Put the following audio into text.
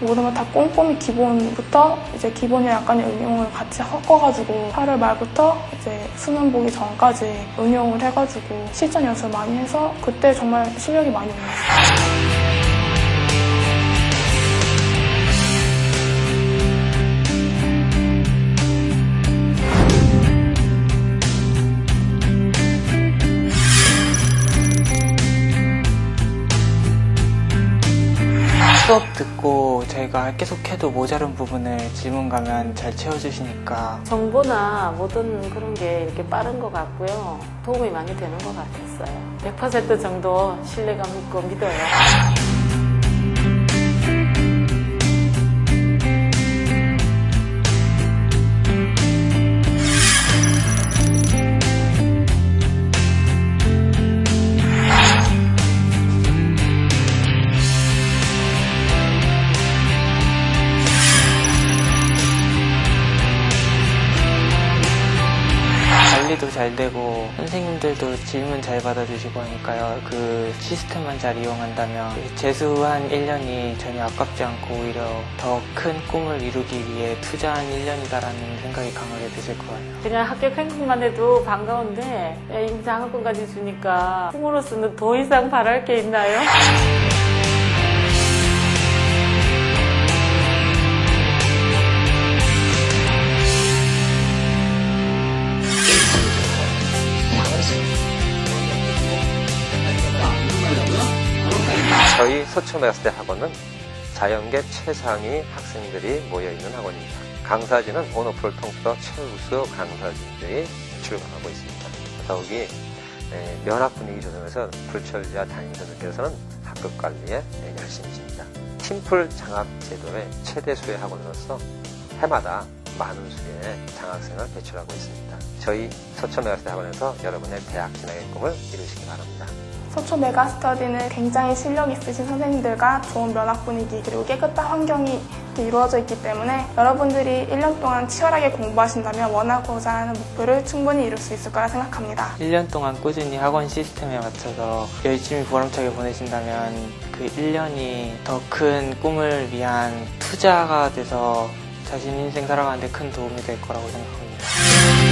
모든 걸 다 꼼꼼히 기본부터 이제 기본이 약간의 응용을 같이 섞어가지고 8월 말부터 이제 수능 보기 전까지 응용을 해가지고 실전 연습을 많이 해서 그때 정말 실력이 많이 올랐어요. 수업 듣고 저희가 계속해도 모자른 부분을 질문 가면 잘 채워주시니까 정보나 모든 그런 게 이렇게 빠른 것 같고요. 도움이 많이 되는 것 같았어요. 100% 정도 신뢰감 있고 믿어요. 관리도 잘 되고 선생님들도 질문 잘 받아주시고 하니까요. 그 시스템만 잘 이용한다면 재수한 1년이 전혀 아깝지 않고 오히려 더 큰 꿈을 이루기 위해 투자한 1년이다라는 생각이 강하게 드실 거예요. 그냥 합격한 것만 해도 반가운데 이 장학금까지 주니까 부모로서는 더 이상 바랄 게 있나요? 서초메가스대 학원은 자연계 최상위 학생들이 모여있는 학원입니다. 강사진은 온오프를 통틀어 최우수 강사진들이 출강하고 있습니다. 더욱이 에, 면학 분위기 조성에서 불철주야 담임자들께서는 학급 관리에 에, 열심이십니다. 팀플 장학 제도의 최대 수의 학원으로서 해마다 많은 수의 장학생을 배출하고 있습니다. 저희 서초메가스대 학원에서 여러분의 대학 진학의 꿈을 이루시기 바랍니다. 서초 메가스터디는 굉장히 실력 있으신 선생님들과 좋은 면학 분위기 그리고 깨끗한 환경이 이루어져 있기 때문에 여러분들이 1년 동안 치열하게 공부하신다면 원하고자 하는 목표를 충분히 이룰 수 있을 거라 생각합니다. 1년 동안 꾸준히 학원 시스템에 맞춰서 열심히 보람차게 보내신다면 그 1년이 더 큰 꿈을 위한 투자가 돼서 자신 인생 살아가는데 큰 도움이 될 거라고 생각합니다.